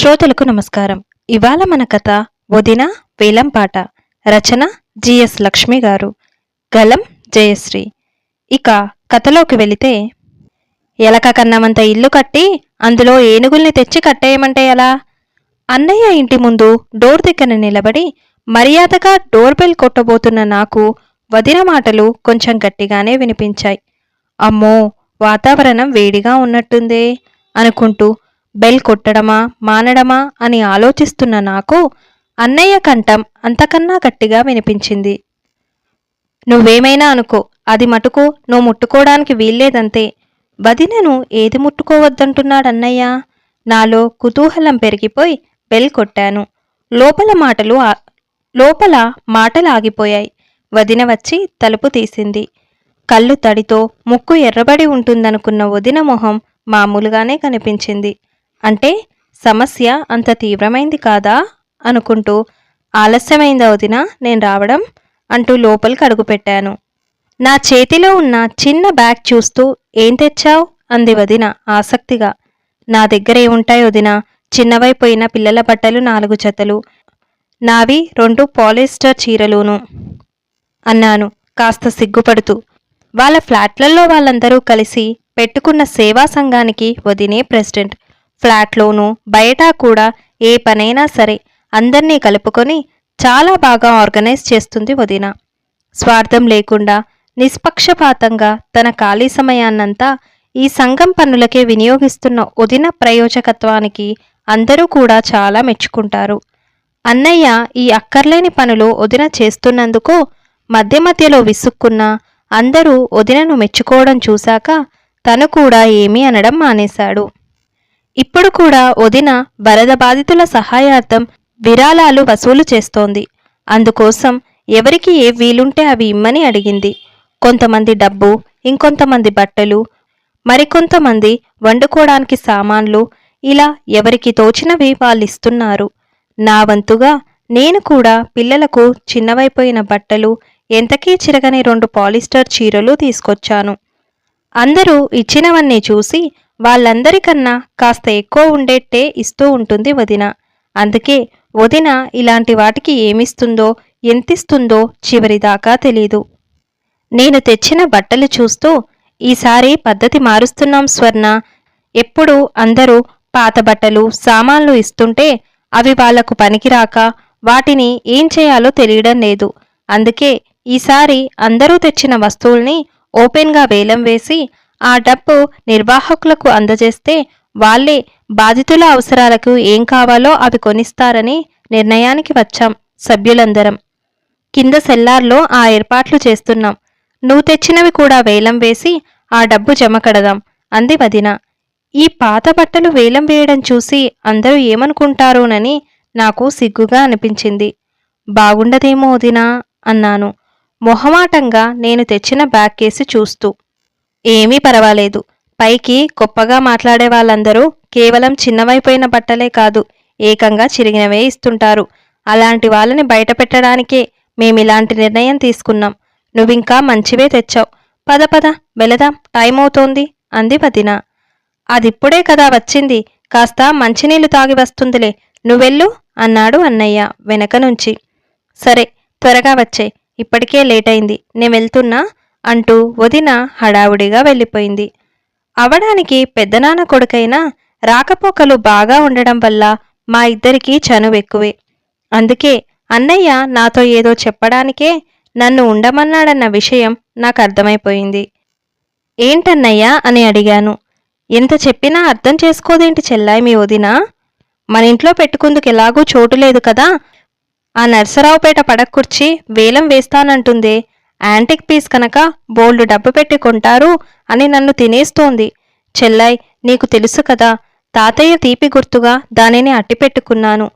శ్రోతలకు నమస్కారం. ఇవాళ మన కథ వదిన వేలంపాట రచన జిఎస్ లక్ష్మి గారు. గలం జయశ్రీ. ఇక కథలోకి వెళితే ఎలక కన్నమంత ఇల్లు కట్టి అందులో ఏనుగుల్ని తెచ్చి కట్టేయమంటే ఎలా? అన్నయ్య ఇంటి ముందు డోర్ దగ్గర నిలబడి మర్యాదగా డోర్ బెల్ కొట్టబోతున్న నాకు వదిన మాటలు కొంచెం గట్టిగానే వినిపించాయి. అమ్మో వాతావరణం వేడిగా ఉన్నట్టుందే అనుకుంటూ బెల్ కొట్టడమా మానడమా అని ఆలోచిస్తున్న నాకు అన్నయ్య కంఠం అంతకన్నా గట్టిగా వినిపించింది. నువ్వేమైనా అనుకో అది మటుకు నువ్వు ముట్టుకోవడానికి వీల్లేదంతే. వదినను ఏది ముట్టుకోవద్దంటున్నాడన్నయ్య నాలో కుతూహలం పెరిగిపోయి బెల్ కొట్టాను. లోపల మాటలు లోపల మాటలు ఆగిపోయాయి వదిన వచ్చి తలుపు తీసింది. కళ్ళు తడితో ముక్కు ఎర్రబడి ఉంటుందనుకున్న వదిన మొహం మామూలుగానే కనిపించింది. అంటే సమస్య అంత తీవ్రమైంది కాదా? అనుకుంటూ ఆలస్యమైంది అవుదిన నేను రావడం అంటూ లోపలికి అడుగుపెట్టాను నా చేతిలో ఉన్న చిన్న బ్యాగ్ చూస్తూ ఏం తెచ్చావు? అంది వదిన ఆసక్తిగా. నా దగ్గర ఏముంటాయి వదిన? చిన్నవైపోయిన పిల్లల బట్టలు నాలుగు జతలు. నావి రెండు పాలిస్టర్ చీరలును. అన్నాను కాస్త సిగ్గుపడుతూ. వాళ్ళ ఫ్లాట్లలో వాళ్ళందరూ కలిసి పెట్టుకున్న సేవా సంఘానికి వదినే ప్రెసిడెంట్. ఫ్లాట్లోనూ బయట కూడా ఏ పనైనా సరే అందర్నీ కలుపుకొని చాలా బాగా ఆర్గనైజ్ చేస్తుంది వదిన. స్వార్థం లేకుండా నిష్పక్షపాతంగా తన ఖాళీ సమయాన్నంతా ఈ సంఘం పనులకే వినియోగిస్తున్న వదిన ప్రయోజకత్వానికి అందరూ కూడా చాలా మెచ్చుకుంటారు. అన్నయ్య ఈ అక్కర్లేని పనులు వదిన చేస్తున్నందుకు మధ్య మధ్యలో విసుక్కున్న అందరూ వదినను మెచ్చుకోవడం చూశాక తను కూడా ఏమీ అనడం మానేశాడు. ఇప్పుడు కూడా వదిన వరద బాధితుల సహాయార్థం విరాళాలు వసూలు చేస్తోంది. అందుకోసం ఎవరికి ఏ వీలుంటే అవి ఇమ్మని అడిగింది. కొంతమంది డబ్బు ఇంకొంతమంది బట్టలు మరికొంతమంది వండుకోవడానికి సామాన్లు ఇలా ఎవరికి తోచినవి వాళ్ళు ఇస్తున్నారు నా వంతుగా నేను కూడా పిల్లలకు చిన్నవైపోయిన బట్టలు ఎంతకీ చిరగని రెండు పాలిస్టర్ చీరలు తీసుకొచ్చాను. అందరూ ఇచ్చినవన్నీ చూసి వాళ్ళందరికన్నా కాస్త ఎక్కువ ఉండేట్టే ఇస్తూ ఉంటుంది వదిన. అందుకే వదిన ఇలాంటి వాటికి ఏమిస్తుందో ఎంతిస్తుందో చివరిదాకా తెలీదు. నేను తెచ్చిన బట్టలు చూస్తూ ఈసారి పద్ధతి మారుస్తున్నాం స్వర్ణ. ఎప్పుడు అందరూ పాత బట్టలు సామాన్లు ఇస్తుంటే అవి వాళ్ళకు పనికిరాక వాటిని ఏం చేయాలో తెలియడం లేదు. అందుకే ఈసారి అందరూ తెచ్చిన వస్తువుల్ని ఓపెన్గా వేలం వేసి ఆ డబ్బు నిర్వాహకులకు అందజేస్తే వాళ్ళే బాధితుల అవసరాలకు ఏం కావాలో అవి కొనిస్తారని నిర్ణయానికి వచ్చాం సభ్యులందరం. కింద సెల్లార్లో ఆ ఏర్పాట్లు చేస్తున్నాం. నువ్వు తెచ్చినవి కూడా వేలం వేసి ఆ డబ్బు జమ కడదాం అంది వదిన. ఈ పాత బట్టలు వేలం వేయడం చూసి అందరూ ఏమనుకుంటారోనని నాకు సిగ్గుగా అనిపించింది. బాగుండదేమో వదినా అన్నాను. మొహమాటంగా నేను తెచ్చిన బ్యాగ్ కేసి చూస్తూ. ఏమీ పర్వాలేదు. పైకి గొప్పగా మాట్లాడే వాళ్ళందరూ కేవలం చిన్నవైపోయిన బట్టలే కాదు ఏకంగా చిరిగినవే ఇస్తుంటారు. అలాంటి వాళ్ళని బయట పెట్టడానికే మేమిలాంటి నిర్ణయం తీసుకున్నాం. నువ్వింకా మంచివే తెచ్చావు. పద పద వెళదాం. టైం అవుతోంది అంది వదిన. అదిప్పుడే కదా వచ్చింది. కాస్త మంచినీళ్ళు తాగి వస్తుందిలే. నువ్వెళ్ళు అన్నాడు అన్నయ్య వెనక నుంచి. సరే త్వరగా వచ్చే. ఇప్పటికే లేట్ అయింది నేను వెళ్తున్నా. అంటూ వదిన హడావుడిగా వెళ్ళిపోయింది. అవడానికి పెద్దనాన్న కొడుకైనా రాకపోకలు బాగా ఉండడం వల్ల మా ఇద్దరికీ చనువెక్కువే అందుకే అన్నయ్య నాతో ఏదో చెప్పడానికే నన్ను ఉండమన్నాడన్న విషయం నాకు అర్థమైపోయింది ఏంటన్నయ్యా అని అడిగాను. ఎంత చెప్పినా అర్థం చేసుకోదేంటి చెల్లాయి మీ వదిన? మన ఇంట్లో పెట్టుకుందుకు ఎలాగూ చోటు లేదు కదా. ఆ నర్సరావుపేట పడక్కుర్చి వేలం వేస్తానంటుందే. యాంటిక్ పీస్ కనుక బోల్డు డబ్బు పెట్టి కొంటారు అని నన్ను తినేస్తోంది. చెల్లై నీకు తెలుసు కదా తాతయ్య తీపి గుర్తుగా దానిని అట్టిపెట్టుకున్నాను.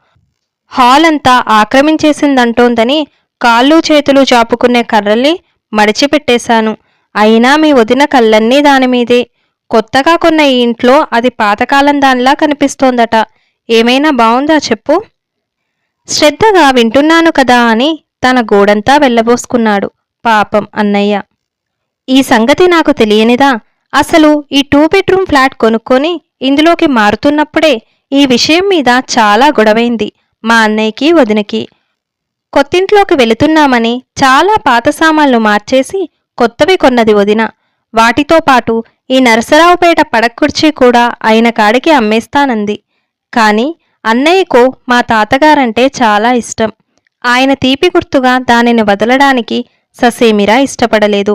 హాల్ అంతా ఆక్రమించేసిందంటోందని కాళ్ళు చేతులు చాపుకునే కర్రల్ని మడిచిపెట్టేశాను. అయినా మీ వదిన కళ్ళన్నీ దానిమీదే కొత్తగా కొన్న ఈ ఇంట్లో అది పాతకాలం దానిలా కనిపిస్తోందట. ఏమైనా బావుందా చెప్పు? శ్రద్ధగా వింటున్నాను కదా అని తన గోడంతా వెళ్ళబోసుకున్నాడు. పాపం అన్నయ్య. ఈ సంగతి నాకు తెలియనిదా? అసలు ఈ టూ బెడ్రూమ్ ఫ్లాట్ కొనుక్కొని ఇందులోకి మారుతున్నప్పుడే ఈ విషయం మీద చాలా గొడవైంది మా అన్నయ్యకి వదినకి. కొత్తింట్లోకి వెళుతున్నామని చాలా పాత సామాన్లు మార్చేసి కొత్తవి కొన్నది వదిన. వాటితో పాటు ఈ నరసరావుపేట పడకుర్చీ కూడా ఆయన కాడికి అమ్మేస్తానంది. కానీ అన్నయ్యకు మా తాతగారంటే చాలా ఇష్టం. ఆయన తీపి గుర్తుగా దానిని వదలడానికి ససేమిరా ఇష్టపడలేదు.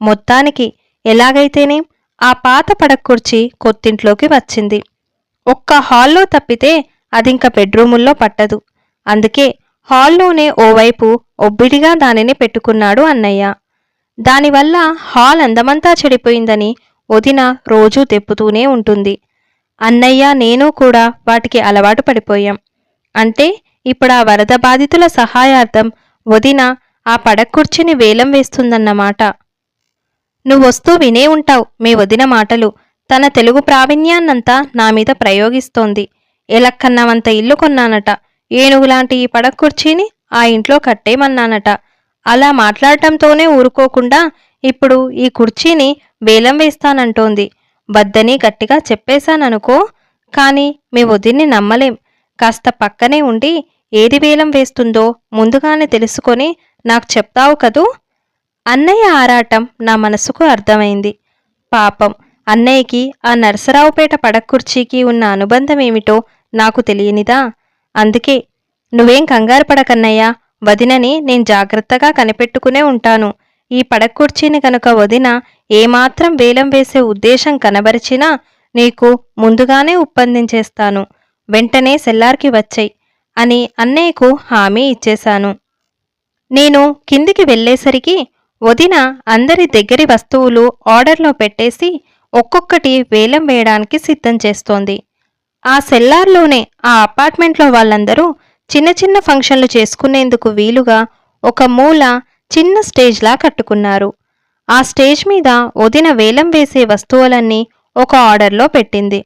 మొత్తానికి ఎలాగైతేనేం ఆ పాత పడక్కుర్చి కొత్తింట్లోకి వచ్చింది. ఒక్క హాల్లో తప్పితే అదింక బెడ్రూముల్లో పట్టదు. అందుకే హాల్లోనే ఓవైపు ఒబ్బిడిగా దానిని పెట్టుకున్నాడు అన్నయ్య. దానివల్ల హాల్ అందమంతా చెడిపోయిందని వదిన రోజూ తెప్పుతూనే ఉంటుంది. అన్నయ్య నేను కూడా వాటికి అలవాటు పడిపోయాం. అంటే ఇప్పుడు ఆ వరద బాధితుల సహాయార్థం వదిన ఆ పడకుర్చిని వేలం వేస్తుందన్నమాట. నువ్వొస్తూ వినే ఉంటావు మీ వదిన మాటలు. తన తెలుగు ప్రావీణ్యాన్నంతా నా మీద ప్రయోగిస్తోంది. ఎలక్కన్నామంత ఇల్లు కొన్నానట. ఏనుగులాంటి ఈ పడక్కుర్చీని ఆ ఇంట్లో కట్టేమన్నానట అలా మాట్లాడటంతోనే ఊరుకోకుండా ఇప్పుడు ఈ కుర్చీని వేలం వేస్తానంటోంది. వద్దని గట్టిగా చెప్పేశాననుకో కాని మీ వదిన్ని నమ్మలేం. కాస్త పక్కనే ఉండి ఏది వేలం వేస్తుందో ముందుగానే తెలుసుకొని నాకు చెప్తావు కదూ? అన్నయ్య ఆరాటం నా మనసుకు అర్థమైంది. పాపం అన్నయ్యకి ఆ నరసరావుపేట పడకుర్చీకి ఉన్న అనుబంధం ఏమిటో నాకు తెలియనిదా? అందుకే నువ్వేం కంగారు పడకన్నయ్యా. వదినని నేను జాగ్రత్తగా కనిపెట్టుకునే ఉంటాను. ఈ పడకుర్చీని కనుక వదిన ఏమాత్రం వేలం వేసే ఉద్దేశం కనబరిచినా నీకు ముందుగానే ఒప్పందించేస్తాను వెంటనే సెల్లార్కి వచ్చాయి అని అన్నయ్యకు హామీ ఇచ్చేశాను. నేను కిందికి వెళ్ళేసరికి వదిన అందరి దగ్గరి వస్తువులు ఆర్డర్లో పెట్టేసి ఒక్కొక్కటి వేలం వేయడానికి సిద్ధం చేస్తోంది. ఆ సెల్లార్లోనే ఆ అపార్ట్మెంట్లో వాళ్ళందరూ చిన్న చిన్న ఫంక్షన్లు చేసుకునేందుకు వీలుగా ఒక మూల చిన్న స్టేజ్లా కట్టుకున్నారు. ఆ స్టేజ్ మీద వదిన వేలం వేసే వస్తువులన్నీ ఒక ఆర్డర్లో పెట్టింది.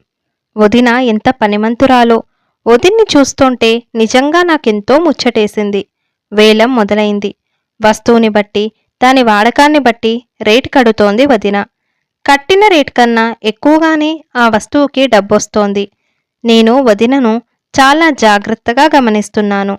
వదిన ఎంత పనిమంతురాలో. వదిన్ని చూస్తుంటే నిజంగా నాకెంతో ముచ్చటేసింది. వేలం మొదలైంది. వస్తువుని బట్టి దాని వాడకాన్ని బట్టి రేటు కడుతోంది వదిన. కట్టిన రేట్ కన్నా ఎక్కువగానే ఆ వస్తువుకి డబ్బొస్తోంది. నేను వదినను చాలా జాగ్రత్తగా గమనిస్తున్నాను.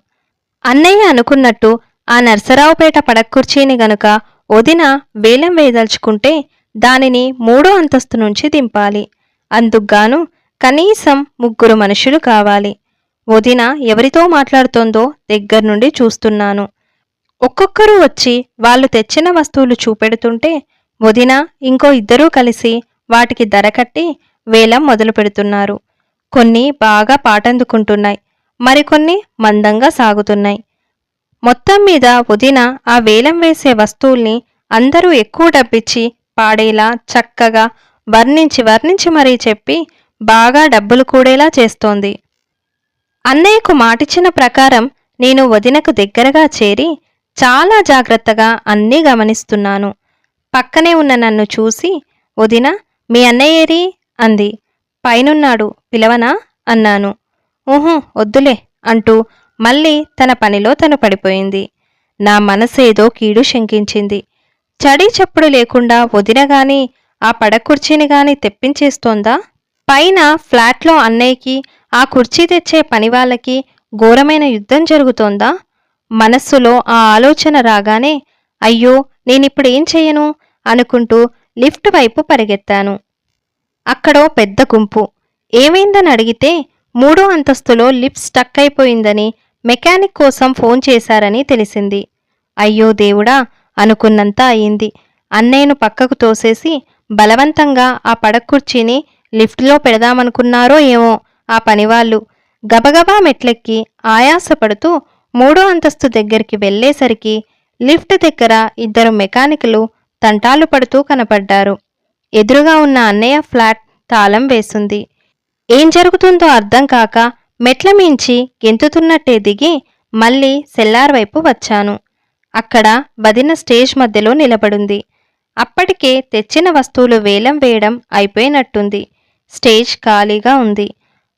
అన్నయ్య అనుకున్నట్టు ఆ నర్సరావుపేట పడక్కుర్చీని గనుక వదిన వేలం వేయదలుచుకుంటే దానిని మూడో అంతస్తు నుంచి దింపాలి. అందుకుగాను కనీసం ముగ్గురు మనుషులు కావాలి. వదిన ఎవరితో మాట్లాడుతోందో దగ్గర నుండి చూస్తున్నాను. ఒక్కొక్కరు వచ్చి వాళ్ళు తెచ్చిన వస్తువులు చూపెడుతుంటే వదిన ఇంకో ఇద్దరూ కలిసి వాటికి ధర కట్టి వేలం మొదలు పెడుతున్నారు. కొన్ని బాగా పాటందుకుంటున్నాయి మరికొన్ని మందంగా సాగుతున్నాయి. మొత్తం మీద వదిన ఆ వేలం వేసే వస్తువుల్ని అందరూ ఎక్కువ డబ్బిచ్చి పాడేలా చక్కగా వర్ణించి వర్ణించి మరీ చెప్పి బాగా డబ్బులు కూడేలా చేస్తోంది. అన్నయ్యకు మాటిచ్చిన ప్రకారం నేను వదినకు దగ్గరగా చేరి చాలా జాగ్రత్తగా అన్నీ గమనిస్తున్నాను. పక్కనే ఉన్న నన్ను చూసి వదిన మీ అన్నయ్యేరి అంది. పైనున్నాడు పిలవనా? అన్నాను. ఊహు వద్దులే అంటూ మళ్ళీ తన పనిలో తను పడిపోయింది. నా మనసేదో కీడు శంకించింది. చడి చప్పుడు లేకుండా వదిన గాని ఆ పడకుర్చీని గాని తెప్పించేస్తోందా? పైన ఫ్లాట్లో అన్నయ్యకి ఆ కుర్చీ తెచ్చే పనివాళ్ళకి ఘోరమైన యుద్ధం జరుగుతోందా? మనస్సులో ఆ ఆలోచన రాగానే అయ్యో నేనిప్పుడేం చెయ్యను? అనుకుంటూ లిఫ్ట్ వైపు పరిగెత్తాను. అక్కడో పెద్ద గుంపు. ఏమైందని అడిగితే మూడో అంతస్తులో లిఫ్ట్ స్టక్ అయిపోయిందని మెకానిక్ కోసం ఫోన్ చేశారని తెలిసింది. అయ్యో దేవుడా అనుకున్నంత అయింది. అన్నయ్యను పక్కకు తోసేసి బలవంతంగా ఆ పడకుర్చీని లిఫ్ట్లో పెడదామనుకున్నారో ఏమో ఆ పనివాళ్ళు. గబగబా మెట్లెక్కి ఆయాసపడుతూ మూడో అంతస్తు దగ్గరికి వెళ్ళేసరికి లిఫ్ట్ దగ్గర ఇద్దరు మెకానికులు తంటాలు పడుతూ కనపడ్డారు. ఎదురుగా ఉన్న అన్నయ్య ఫ్లాట్ తాళం వేసింది. ఏం జరుగుతుందో అర్థం కాక మెట్ల మించి గెంతుతున్నట్టే దిగి మళ్ళీ సెల్లార్ వైపు వచ్చాను. అక్కడ వదిన స్టేజ్ మధ్యలో నిలబడింది. అప్పటికే తెచ్చిన వస్తువులు వేలం వేయడం అయిపోయినట్టుంది. స్టేజ్ ఖాళీగా ఉంది.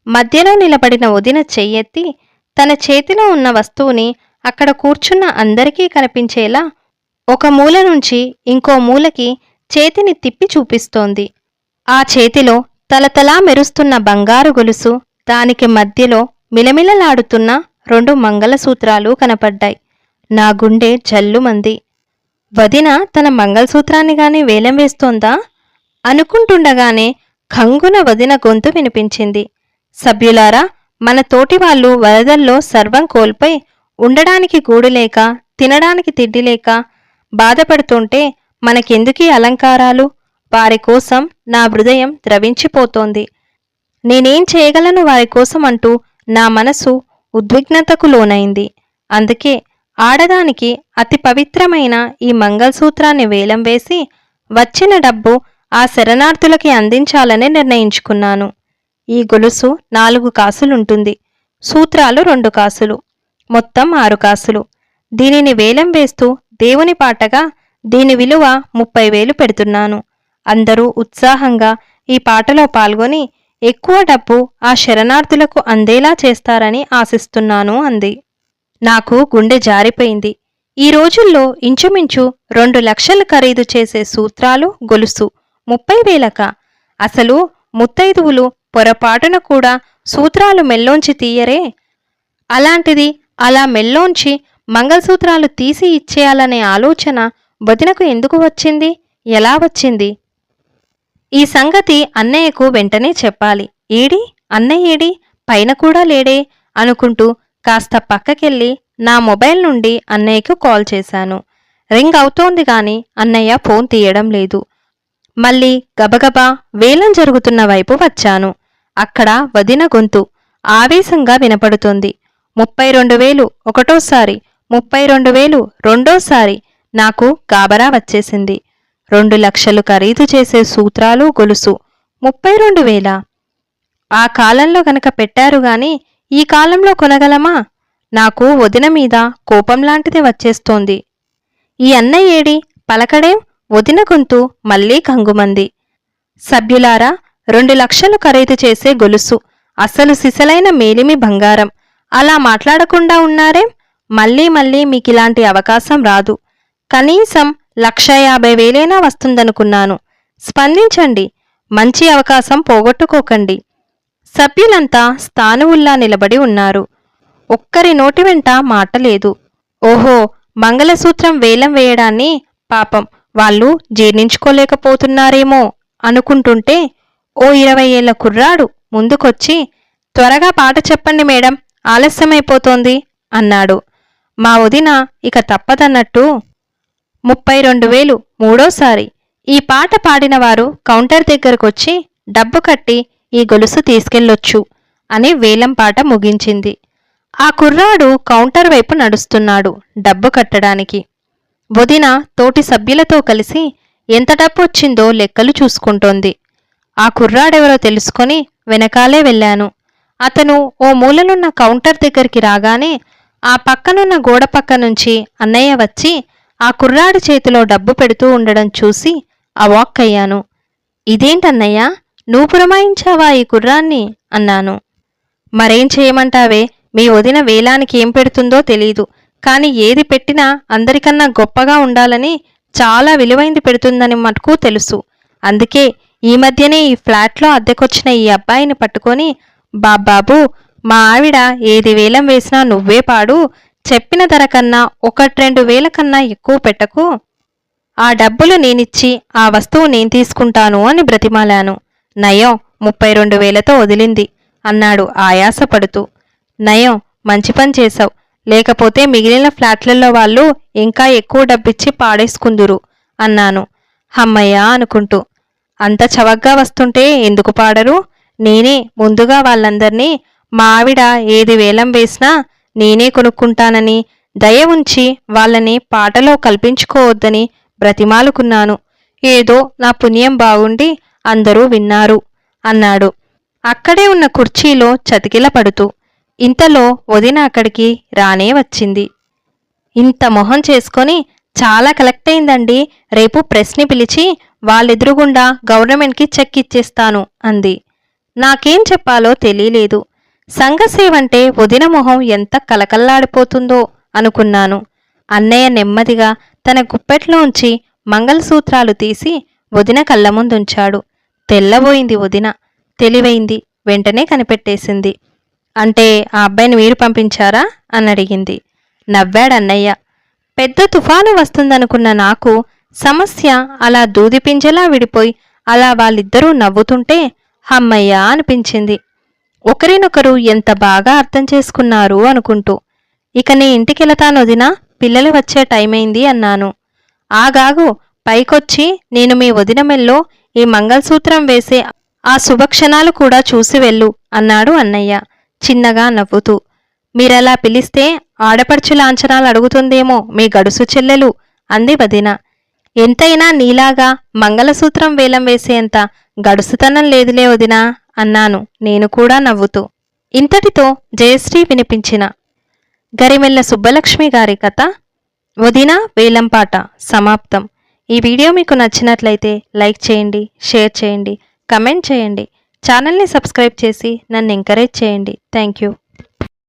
మధ్యలో నిలబడిన వదిన చెయ్యెత్తి తన చేతిలో ఉన్న వస్తువుని అక్కడ కూర్చున్న అందరికీ కనిపించేలా ఒక మూల నుంచి ఇంకో మూలకి చేతిని తిప్పి చూపిస్తోంది. ఆ చేతిలో తలతలా మెరుస్తున్న బంగారు గొలుసు దానికి మధ్యలో మిలమిలలాడుతున్న రెండు మంగళసూత్రాలు కనపడ్డాయి. నా గుండె జల్లుమంది. వదిన తన మంగళసూత్రాన్ని గాని వేలం వేస్తోందా? అనుకుంటుండగానే ఖంగున వదిన గొంతు వినిపించింది. సభ్యులారా మన తోటి వాళ్ళు వరదల్లో సర్వం కోల్పోయి ఉండడానికి గూడు లేక తినడానికి తిండి లేక బాధపడుతుంటే మనకెందుకీ అలంకారాలు? వారి కోసం నా హృదయం ద్రవించిపోతోంది. నేనేం చేయగలను వారి కోసం అంటూ నా మనసు ఉద్విగ్నతకు లోనైంది. అందుకే ఆడదానికి అతి పవిత్రమైన ఈ మంగళసూత్రాన్ని వేలం వేసి వచ్చిన డబ్బు ఆ శరణార్థులకి అందించాలని నిర్ణయించుకున్నాను. ఈ గొలుసు నాలుగు కాసులుంటుంది. సూత్రాలు రెండు కాసులు. మొత్తం ఆరు కాసులు. దీనిని వేలం వేస్తూ దేవుని పాటగా దీని విలువ ముప్పై వేలు పెడుతున్నాను. అందరూ ఉత్సాహంగా ఈ పాటలో పాల్గొని ఎక్కువ డబ్బు ఆ శరణార్థులకు అందేలా చేస్తారని ఆశిస్తున్నాను అంది. నాకు గుండె జారిపోయింది. ఈ రోజుల్లో ఇంచుమించు రెండు లక్షలు ఖరీదు చేసే సూత్రాలు గొలుసు. ముప్పై వేలక. అసలు ముత్తైదువులు పొరపాటున కూడా సూత్రాలు మెల్లోంచి తీయరే? అలాంటిది అలా మెల్లోంచి మంగళసూత్రాలు తీసి ఇచ్చేయాలనే ఆలోచన వదినకు ఎందుకు వచ్చింది? ఎలా వచ్చింది? ఈ సంగతి అన్నయ్యకు వెంటనే చెప్పాలి. ఏడి? అన్నయ్య ఏడి? పైన కూడా లేడే అనుకుంటూ కాస్త పక్కకెళ్ళి నా మొబైల్ నుండి అన్నయ్యకు కాల్ చేశాను. రింగ్ అవుతోంది గాని అన్నయ్య ఫోన్ తీయడం లేదు. మళ్ళీ గబగబా వేలం జరుగుతున్న వైపు వచ్చాను. అక్కడ వదిన గొంతు ఆవేశంగా వినపడుతుంది. ముప్పై రెండు వేలు ఒకటోసారి ముప్పై రెండు వేలు రెండోసారి నాకు గాబరా వచ్చేసింది. రెండు లక్షలు ఖరీదు చేసే సూత్రాలు గొలుసు. ముప్పై రెండు వేల? ఆ కాలంలో గనక పెట్టారు గాని ఈ కాలంలో కొనగలమా? నాకు వదిన మీద కోపం లాంటిది వచ్చేస్తోంది. ఈ అన్నయ్యేడి పలకడేం వదిన గొంతు మళ్ళీ కంగుమంది. సభ్యులారా రెండు లక్షలు ఖరీదు చేసే గొలుసు అసలు సిసలైన మేలిమి బంగారం. అలా మాట్లాడకుండా ఉన్నారేం? మళ్ళీ మళ్ళీ మీకిలాంటి అవకాశం రాదు. కనీసం లక్ష యాభై వేలైనా వస్తుందనుకున్నాను. స్పందించండి మంచి అవకాశం పోగొట్టుకోకండి. సభ్యులంతా స్థానువుల్లా నిలబడి ఉన్నారు. ఒక్కరి నోటి వెంట మాట లేదు ఓహో మంగళసూత్రం వేలం వేయడాన్ని పాపం. వాళ్ళు జీర్ణించుకోలేకపోతున్నారేమో అనుకుంటుంటే ఓ ఇరవై ఏళ్ళ కుర్రాడు ముందుకొచ్చి త్వరగా పాట చెప్పండి మేడం ఆలస్యమైపోతోంది అన్నాడు. మా వదిన ఇక తప్పదన్నట్టు ముప్పై రెండు వేలు మూడోసారి ఈ పాట పాడినవారు కౌంటర్ దగ్గరకొచ్చి డబ్బు కట్టి ఈ గొలుసు తీసుకెళ్ళొచ్చు అని వేలం పాట ముగించింది. ఆ కుర్రాడు కౌంటర్ వైపు నడుస్తున్నాడు డబ్బు కట్టడానికి. వదిన తోటి సభ్యులతో కలిసి ఎంత డబ్బు వచ్చిందో లెక్కలు చూసుకుంటోంది. ఆ కుర్రాడెవరో తెలుసుకొని వెనకాలే వెళ్ళాను. అతను ఓ మూలనున్న కౌంటర్ దగ్గరికి రాగానే ఆ పక్కనున్న గోడ పక్క నుంచి అన్నయ్య వచ్చి ఆ కుర్రాడి చేతిలో డబ్బు పెడుతూ ఉండడం చూసి అవాక్కయ్యాను ఇదేంటన్నయ్య నువ్వు పురమాయించావా ఈ కుర్రాన్ని? అన్నాను. మరేం చేయమంటావే? మీ వదిన వేలానికి ఏం పెడుతుందో తెలీదు. కాని ఏది పెట్టినా అందరికన్నా గొప్పగా ఉండాలని చాలా విలువైంది పెడుతుందని మటుకు తెలుసు. అందుకే ఈ మధ్యనే ఈ ఫ్లాట్లో అద్దెకొచ్చిన ఈ అబ్బాయిని పట్టుకొని బాబాబు మా ఆవిడ ఏది వేలం వేసినా నువ్వే పాడు చెప్పిన ధర కన్నా ఒకటి రెండు వేల కన్నా ఎక్కువ పెట్టకు. ఆ డబ్బులు నేనిచ్చి ఆ వస్తువు నేను తీసుకుంటాను అని బ్రతిమాలాను. నయం ముప్పై రెండు వేలతో వదిలింది అన్నాడు ఆయాసపడుతూ. నయం మంచి పని చేశావు. లేకపోతే మిగిలిన ఫ్లాట్లలో వాళ్ళు ఇంకా ఎక్కువ డబ్బిచ్చి పాడేసుకుందురు అన్నాను. హమ్మయ్య అనుకుంటూ. అంత చవగ్గా వస్తుంటే ఎందుకు పాడరు? నేనే ముందుగా వాళ్ళందర్నీ మా ఆవిడ ఏది వేలం వేసినా నేనే కొనుక్కుంటానని దయ ఉంచి వాళ్ళని పాటలో కల్పించుకోవద్దని బ్రతిమాలుకున్నాను. ఏదో నా పుణ్యం బాగుండి అందరూ విన్నారు అన్నాడు. అక్కడే ఉన్న కుర్చీలో చతికిల పడుతూ ఇంతలో వదిన అక్కడికి రానే వచ్చింది. ఇంత మొహం చేసుకొని చాలా కలెక్ట్ అయిందండి. రేపు ప్రెస్ని పిలిచి వాళ్ళెదురుగుండా గవర్నమెంట్కి చెక్ ఇచ్చేస్తాను అంది. నాకేం చెప్పాలో తెలియలేదు. సంఘసేవంటే వదిన మొహం ఎంత కలకల్లాడిపోతుందో అనుకున్నాను. అన్నయ్య నెమ్మదిగా తన గుప్పెట్లోంచి మంగళసూత్రాలు తీసి వదిన కళ్ళ ముందుంచాడు తెల్లబోయింది వదిన. తెలివైంది. వెంటనే కనిపెట్టేసింది. అంటే ఆ అబ్బాయిని మీరు పంపించారా? అని అడిగింది. నవ్వాడన్నయ్య. పెద్ద తుఫాను వస్తుందనుకున్న నాకు సమస్య అలా దూదిపింజలా విడిపోయి అలా వాళ్ళిద్దరూ నవ్వుతుంటే హమ్మయ్యా అనిపించింది. ఒకరినొకరు ఎంత బాగా అర్థం చేసుకున్నారు అనుకుంటూ. ఇక నీ ఇంటికెళతాను వదినా పిల్లలు వచ్చే టైం అయింది అన్నాను. ఆగాగు పైకొచ్చి నేను మీ వదిన మెల్లో ఈ మంగళసూత్రం వేసే ఆ శుభక్షణాలు కూడా చూసి వెళ్ళు అన్నాడు అన్నయ్య. చిన్నగా నవ్వుతూ మీరలా పిలిస్తే ఆడపడుచు లాంఛనాలు అడుగుతుందేమో మీ గడుసు చెల్లెలు అంది వదిన. ఎంతైనా నీలాగా మంగళసూత్రం వేలం వేసేంత గడుసుతనం లేదులే వదినా అన్నాను నేను కూడా నవ్వుతూ. ఇంతటితో జయశ్రీ వినిపించిన గరిమెల్ల సుబ్బలక్ష్మి గారి కథ వదిన వేలంపాట సమాప్తం. ఈ వీడియో మీకు నచ్చినట్లయితే లైక్ చేయండి షేర్ చేయండి కమెంట్ చేయండి. ఛానల్ని సబ్స్క్రైబ్ చేసి నన్ను ఎంకరేజ్ చేయండి. Thank you